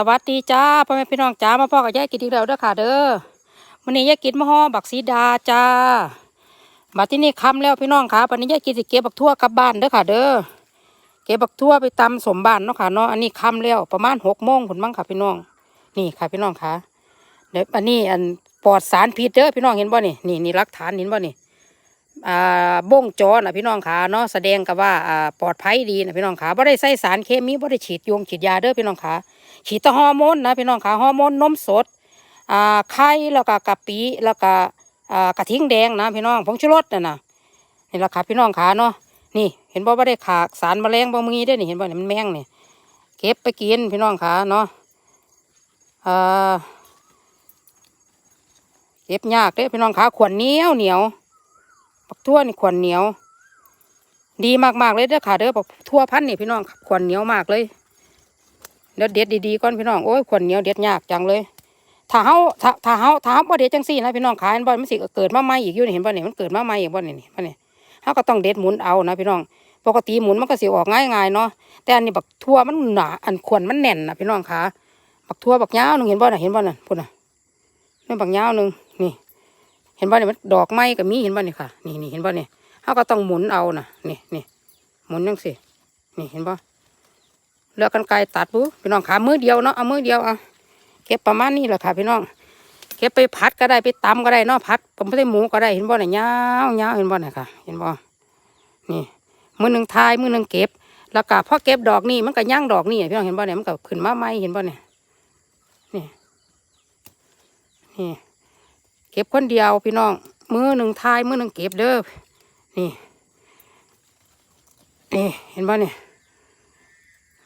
สวัสดีจ้าพ่อแม่พี่น้องจ้ามาพ่อกับยายกินอีกแล้วเด้อค่ะเด้อวันนี้ยายกินมะฮอบักสีดาจ้ามาที่นี่ค่ำแล้วพี่น้องค่ะวันนี้ยายกินสิเก็บบักทั่วกลับบ้านเด้อค่ะเด้อเก็บบักทั่วไปตำสมบ้านเนาะค่ะเนาะอันนี้ค่ำแล้วประมาณหกโมงผลมั้งค่ะพี่น้อง นี่ค่ะพี่น้องค่ะเดี๋ยวอันนี้อันปลอดสารพิษเด้อพี่น้องเห็นบ่นี่นี่นี่หลักฐานเห็นบ่นี่ อ่าบ้งจอนะพี่น้องขาเนาะแสดงกับว่าอ่าปลอดภัยดีนะพี่น้องขาบ่ได้ใส่สารเคมีบ่ได้ฉีดยงฉีดยาเด้อพี่น้องขาฉีดแต่ฮอร์โมนนะพี่น้องขาฮอร์โมนนมสดอ่าไข่แล้วก็กะปิแล้วก็อ่ากระทิงแดงนะพี่น้องผงชูรสน่ะนะนี่แหละค่ะพี่น้องขาเนาะนี่เห็นบ่ว่าได้ขาสารแมลงบ่มีได้นี่เห็นบ่นี่มันแมงนี่เก็บไปกินพี่น้องขาเนาะอ่าเก็บยากเด้อพี่น้องขาขวดเหนียวเหนียว บักทั่วนี่ขวดเหนียว ดีมากๆเลยเด้อค่ะเด้อบักทั่วพันนี่พี่น้องขวดเหนียวมากเลยเดี๋ยวเด็ดดีๆก่อนพี่น้องโอ้ยขวดเหนียวเด็ดยากจังเลยถ้าเฮาถ้าถ้าเฮาถ้าเฮาบ่เด็ดจังซี่นะพี่น้องขายบ่มันสิเกิดมาใหม่อีกอยู่นี่เห็นบ่นี่มันเกิดมาใหม่อีกบ่นี่นี่บ่นี่เฮาก็ต้องเด็ดหมุนเอานะพี่น้อง ปกติหมุนมันก็สิออกง่ายๆเนาะแต่อันนี้บักทั่วมันหนาอันขวดมันแน่นนะพี่น้องค่ะบักทั่วบักยาวนึงเห็นบ่น่ะเห็นบ่น่ะพุ่นน่ะนี่บักยาวนึงนี่ เห็นบ่เนี่ยมันดอกไม้ก็มีเห็นบ่เนี่ยค่ะ นี่นี่เห็นบ่เนี่ยเขาก็ต้องหมุนเอาน่ะนี่นี่หมุนจังสินี่เห็นบ่เลือกกันไกลตัดปุ๊พี่น้องขามือเดียวเนาะเอามือเดียวเอาเก็บประมาณนี้แหละค่ะพี่น้องเก็บไปพัดก็ได้ไปตำก็ได้เนาะพัดผมไม่ได้หมูก็ได้เห็นบ่เนี่ยยาวยาวเห็นบ่เนี่ยค่ะ เห็นบ่นี่มือหนึ่งทายมือหนึ่งเก็บ แล้วก็พอเก็บดอกนี่มันก็ย่างดอกนี่พี่น้องเห็นบ่เนี่ยมันก็ขึ้นมาใหม่เห็นบ่เนี่ยนี่นี่ เก็บคนเดียวพี่น้อง มือหนึ่งทายมือหนึ่งเก็บเด้อนี่นี่เห็นป่ะเนี่ย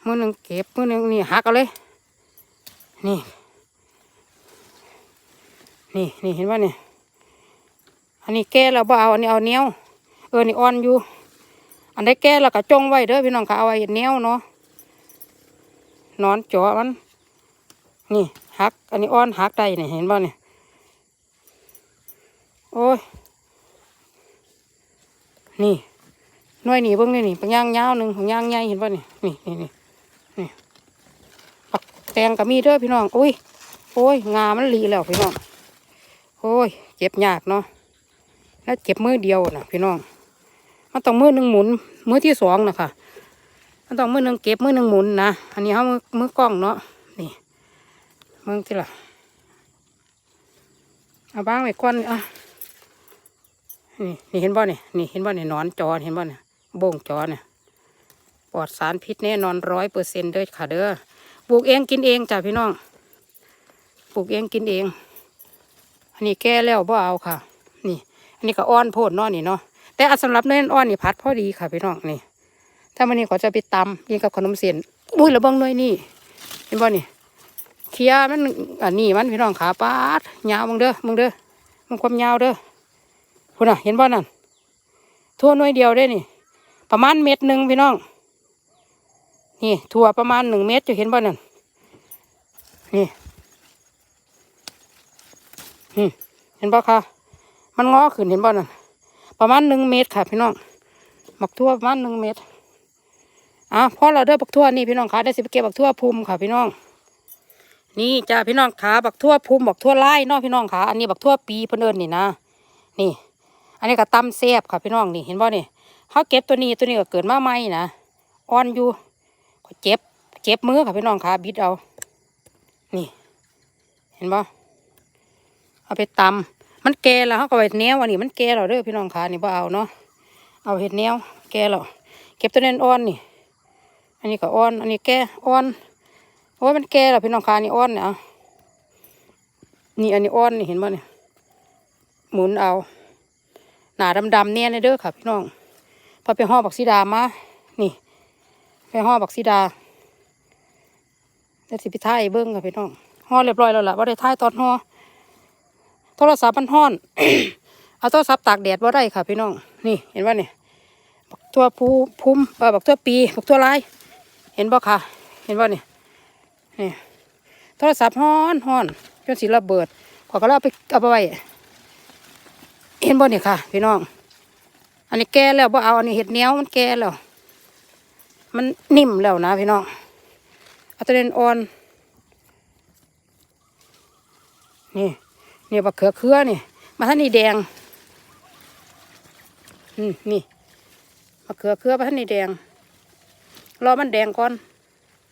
มือหนึ่งเก็บมือหนึ่งนี่หักเอาเลยนี่ นี่นี่เห็นป่ะเนี่ยอันนี้แก่แล้วบ่เอาอันนี้เอาเนี้ยวเออนี่อ่อนอยู่ อันได้แก่แล้วก็จงไว้เด้อพี่น้องค่ะเอาไว้เนี้ยวเนาะนอนจ่อมัน นี่หัก อันนี้อ่อนหักได้เนี่ยเห็นป่ะเนี่ย โอ้ย นี่หน่วยนี่เบิ่งนี่นี่ปังย่างยาวหนึ่งปังย่างใหญ่เห็นป่ะนี่นี่นี่นี่นี่ปักแตงก็มีเด้อพี่น้องโอ้ยโอ้ยงามันหลีแล้วพี่น้องโอ้ยเจ็บยากเนาะแล้วเจ็บมือเดียวนะพี่น้องมันต้องมือหนึ่งหมุนมือที่สองนะคะมันต้องมือหนึ่งเก็บมือหนึ่งหมุนนะอันนี้เขามือมือกล้องเนาะนี่มึงที่ละเอาบ้างไว้ก่อนอะ นี่นี่เห็นบ่เนี่ยนี่เห็นบ่เนี่ยนอนจอเห็นบ่เนี่ยโบ่งจอเนี่ยปลอดสารพิษแน่นอนร้อยเปอร์เซ็นต์เด้อค่ะเด้อปลูกเองกินเองจ้ะพี่น้องปลูกเองกินเอง อันนี้แก่แล้วบ่เอาค่ะ นี่ อันนี้ก็อ่อนโพดนาะนี่เนาะแต่อันสำหรับเนื้ออ่อนนี่พัดพอดีค่ะพี่น้องนี่ ถ้ามันนี่เขาจะไปตำยิงกับขนมเสียนอุ้ยระเบิงน่อยนี่เห็นบ่นี่เคียมันอันนี้มันพี่น้องขาปาดยาวมึงเด้อมึงเด้อมึงความยาวเด้อ คุณอะ เห็นบ่นั่นทั่วน่วยเดียวได้นี่ ประมาณเม็ดหนึ่งพี่น้อง นี่ถั่วประมาณหนึ่งเม็ดจะเห็นบ่นั่นนี่นี่เห็นบ่คะมันงอขึ้นเห็นบ่นั่นประมาณหนึ่งเม็ดค่ะ พี่น้องหมักทั่วประมาณหนึ่งเม็ดอะพอเราเด้บักทั่วนี่พี่น้องคะได้สิไปเก็บบักทั่วภูมิค่ะ พี่น้อง นี่จ้าพี่น้องขาบักทั่วภูมิบักทั่วไล่เนาะพี่น้องขาอันนี้บักทั่วปีเพิ่นเอิ้นนี่นะนี่ อันนี้ก็ตำแซ่บค่ะพี่น้องนี่เห็นบ่นี่เขาเก็บตัวนี้ตัวนี้ก็เกิดมาใหม่นะอ่อนอยู่ก็เจ็บเจ็บมือค่ะพี่น้องค่ะบิดเอา นี่ เห็นบ่เอาไปตำมันแก่แล้วเขาก็ไปแนวอันนี้มันแก่แล้วเด้อพี่น้องค่ะนี่บ่เอาเนาะเอาเห็ดแนวแก่แล้วเก็บตัวนั้นอ่อนนี่ อันนี้ก็อ่อน อันนี้แก่อ่อนโอ้ยมันแก่แล้วพี่น้องค่ะนี่อ่อนเนี่ยนี่อันนี้อ่อนนี่เห็นบ่เนี่ยหมุนเอา หนาดำๆเนี่ยเด้อค่ะพี่น้องพอไปห่อบักซีดามานี่ ไปห่อบักซีดาแล้วสิไปท่ายเบิ้งค่ะพี่น้องห่อเรียบร้อยแล้วล่ะว่าได้ท่ายตอนห่อโทรศัพท์มันห่อนเอาโทรศัพท์ตากแดดว่าได้ค่ะพี่น้องนี่เห็นว่าเนี่ยบักทั่วภูพุ่มเออบักทั่วปีบักทั่วลาย เห็นบ่ค่ะ เห็นบ่เนี่ยนี่โทรศัพท์ห่อนห่อนจนสิระเบิดขอก็เลาไปเอาไปไว้ เห็นบ่เนี่ค่ะ พี่น้อง อันนี้แก่แล้วบ่เอาอันนี้เห็ดเนี้ยวมันแก่แล้ว มันนิ่มแล้วนะพี่น้องเอาแตะเด่นอ่อน นี่นี่บักเขือเครือนี่ มาท่านนี่แดงอืมนี่บักเขือเครือมาท่านนี่แดงรอมันแดงก่อน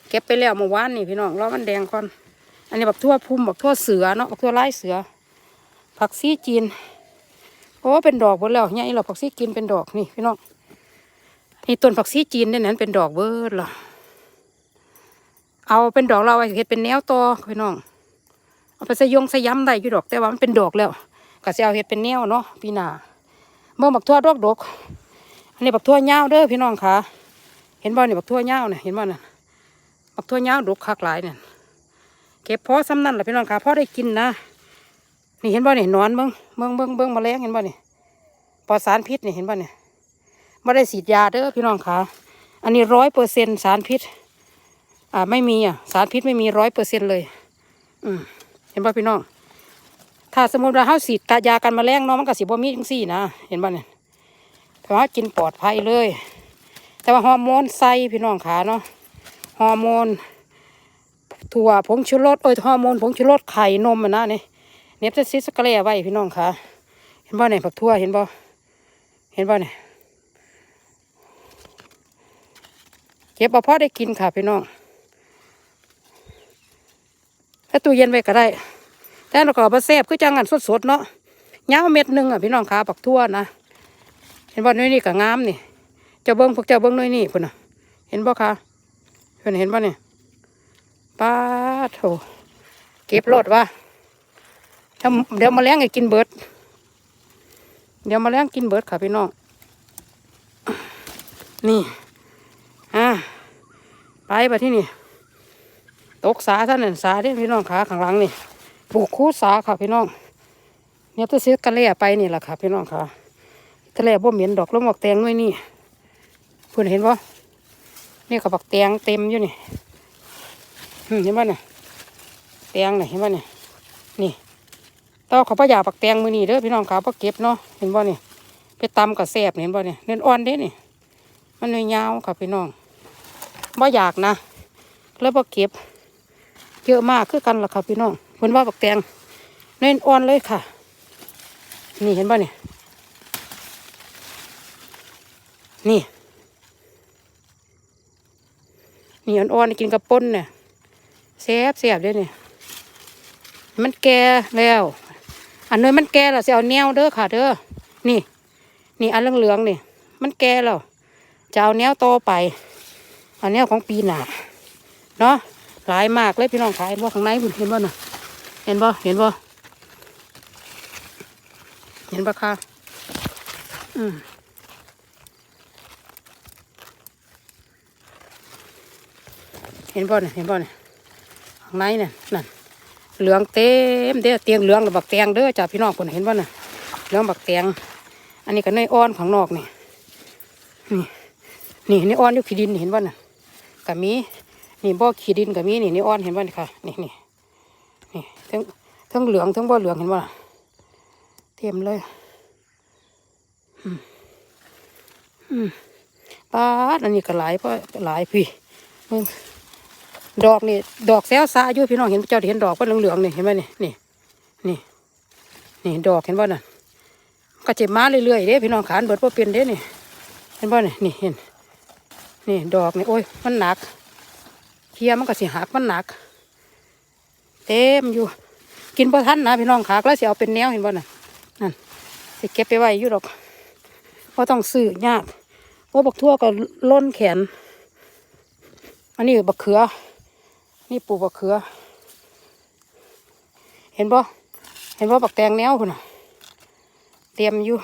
เก็บไปแล้วเมื่อวานนี่พี่น้องรอมันแดงก่อน อันนี้บักทั่วพุ่มบักทั่วเสือเนาะบักทั่วลายเสือผักซีจีน โอ้เป็นดอกหมดแล้วเนี่ยเราผักซีจีนเป็นดอกนี่พี่น้องนี่ต้นผักซีจีนเนี่ยนั้นเป็นดอกเบิดล่ะเอาเป็นดอกเราไว้เห็ดเป็นแนวต่อพี่น้องเอาไปสยงสย้ำได้อยู่ดอกแต่ว่ามันเป็นดอกแล้วก็จะเอาเห็ดเป็นแนวเนาะพี่นาเมื่อบักทั่วดอกดอกอันนี้บักทั่วเงาเด้อพี่น้องค่ะเห็นบ่เนี่ยบักทั่วเงาเนี่ยเห็นบ่น่ะบักทั่วเงาดอกคักหลายเนี่ยเก็บพอซ้ำนั่นแหละพี่น้องค่ะพอได้กินนะ นี่เห็นบ่เนี่ยนอนเบิ้งเบิ้งเบิ้งเบิ้งมาแรงเห็นบ่เนี่ยปลอดสารพิษเนี่ยเห็นบ่เนี่ยไม่ได้ฉีดยาเด้อพี่น้องค่ะอันนี้ร้อยเปอร์เซ็นสารพิษ อ่าไม่มีอะสารพิษไม่มีร้อยเปอร์เซ็นเลย อืมเห็นป่พี่น้อง ถ้าสมมติว่าเฮาฉีดกายากันแมลงเนาะมันก็สิบ่มีจังซี่นะเห็นป่เนี่ยเพราะว่ากินปลอดภัยเลย แต่ว่าฮอร์โมนใส่พี่น้องขาเนาะฮอร์โมนถั่วผงชูรสเอ้ยฮอร์โมนผงชูรสไข่นมอะนะนี่ เนบจะซิสกะเล่ไว้พี่น้องขาเห็นป่ะเนี่ยผักทั่วเห็นป่เห็นป่ะเนี่ยเก็บเอาพอได้กินค่ะพี่น้องถ้าตู้เย็นไว้ก็ได้ แต่เราก็เอมาแซ่บคือจังงันสดๆเนาะเงาเม็ดหนึ่งอะพี่น้องขาปักทั่วนะเห็นบ่น้อยนี่ก็งามนี่เจ้าเบิ้งพวกเจ้าเบิ้งน้อยนี่พุ่นน่ะ เห็นบ่คะเพิ่นเห็นบ่เนี่ยป้าโถเก็บรถวะถ้าเดี๋ยวมาแล้งกินเบิร์ดเดี๋ยวมาแล้งกินเบิร์ดค่ะพี่น้อง นี่อ่าไปไปที่นี่ ตกสาท่านนั่นสาเด้พี่น้องขาข้างหลังนี่ปลูกคู่สาค่ะพี่น้อง เนี่ยตัวซื้อกระเล่ไปนี่แหละค่ะพี่น้องค่ะกระเล่บ่เหม็นดอกล้มอกแตงด้วยนี่เพื่อนเห็นปะนี่กับบักแตงเต็มอยู่นี่เห็นปะเนี่ยแตงเนี่ยเห็นปะเนี่ยนี่ ต่อเขาพยาบักแตงมือนี่เด้อพี่น้องขาพอเก็บเนาะเห็นปะเนี่ยไปตำกับแสบเห็นปะเนี่ยเน้นอ่อนเด้นี่ มันเลยยาวค่ะพี่น้องบ่อยากนะแล้วพอเก็บ เยอะมากคือกันล่ะค่ะพี่น้องเพิ่นว่าบักแตงเน้นอ่อนเลยค่ะ นี่เห็นป่เนี่ยนี่นี่อ่อนๆกินกับป่นเนี่ยแซ่บแซ่บเด้เนี่ยมันแก่แล้ว อันนี้นมันแก่แล้วสิเอาแนวเด้อค่ะ เด้อนี่ นี่อันเหลืองๆนี่ มันแก่แล้วจะเอาแนวโตไปเอาแนวของปีหนาเนาะหลายมากเลยพี่น้องขายเห็นบ่ข้างในพุ่นเห็นบ่น่ะ เห็นบ่เห็นบ่เห็นบ่ค่ะอืมเห็นบ่เนี่ยเห็นบ่เนี่ยข้างในเนี่ยนั่น เหลืองเต็มเด้อเตียงเหลืองหรือบักแตงเด้อจ้าพี่น้องคนเห็นบ่าน่ะเหลืองบักแตงอันนี้ก็เนอ่อนข้างนอกนี่นี่นี่นี่อ่อนอยู่ขี้ดินเห็นบ่าน่ะกับมีนี่บ่อขี้ดินกับมีนี่นี่อ่อนเห็นบ่านี่ค่ะนี่นี่นี่ทั้งทั้งเหลืองทั้งบ่อเหลืองเห็นบ่ล่ะเต็มเลยอืมอืมปาดอันนี้ก็หลายเพราะหลายพี่มึง ดอกนี่ดอกแซวซาอยู่พี่น้องเห็นเจ้าเห็นดอกว่าเหลืองๆนี่เห็นไหมนี่นี่นี่นี่ดอกเห็นบ่น่ะก็จะมาเรื่อยๆเด้พี่น้องขานเบิดบ่เป็นเด้นี่เห็นบ่นี่นี่เห็นนี่ดอกนี่โอ้ยมันหนักเทียมันก็สิหักมันหนัก เต็มอยู่ กินพอทันนะพี่น้องขากแล้วสิเอาเป็นแนวเห็นบ่น่ะนั่นสิเก็บไปไว้อยู่ดอกเพราะต้องซื้อยากโอ้บักทั่วก็ล้นแขน อันนี้บักเขือ นี่ปลูกบักเขือ เห็นบ่เห็นบ่บักแตงแนวพุ่นน่ะเตรียมอยู่